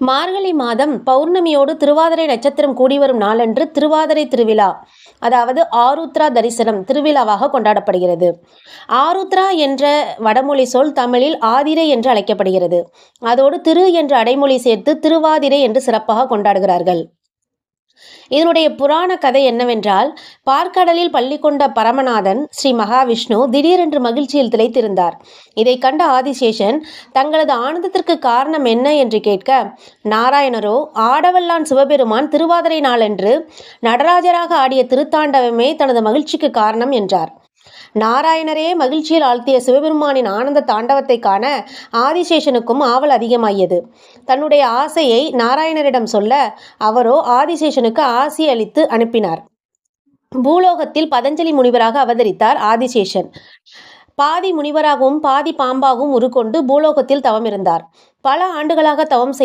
மார்கழி மாதம் பௌர்ணமியோடு திருவாதிரை நட்சத்திரம் கூடி வரும் நாளன்று திருவாதிரை திருவிழா அதாவது ஆருத்ரா தரிசனம் திருவிழாவாக கொண்டாடப்படுகிறது. ஆருத்ரா என்ற வடமொழி சொல் தமிழில் ஆதிரை என்று அழைக்கப்படுகிறது. அதோடு திரு என்ற அடைமொழி சேர்த்து திருவாதிரை என்று சிறப்பாக கொண்டாடுகிறார்கள். இதனுடைய புராண கதை என்னவென்றால் பார்க்கடலில் பள்ளி கொண்ட பரமநாதன் ஸ்ரீ மகாவிஷ்ணு திடீரென்று மகிழ்ச்சியில் திளைத்திருந்தார். இதை கண்ட ஆதிசேஷன் தங்களது ஆனந்தத்திற்கு காரணம் என்ன என்று கேட்க நாராயணரோ ஆடவல்லான் சிவபெருமான் திருவாதிரை நாளன்று நடராஜராக ஆடிய திருத்தாண்டவமே தனது மகிழ்ச்சிக்கு காரணம் என்றார். நாராயணரே மகிழ்ச்சியில் ஆழ்த்திய சிவபெருமானின் ஆனந்த தாண்டவத்தை காண ஆதிசேஷனுக்கும் ஆவல் அதிகமாகியது தன்னுடைய ஆசையை நாராயணரிடம் சொல்ல அவரோ ஆதிசேஷனுக்கு ஆசி அளித்து அனுப்பினார். பூலோகத்தில் பதஞ்சலி முனிவராக அவதரித்தார் ஆதிசேஷன். பாதி முனிவராகவும் பாதி பாம்பாகவும் உருக்கொண்டு பூலோகத்தில் தவம் இருந்தார் பல ஆண்டுகளாக தவம் செய்து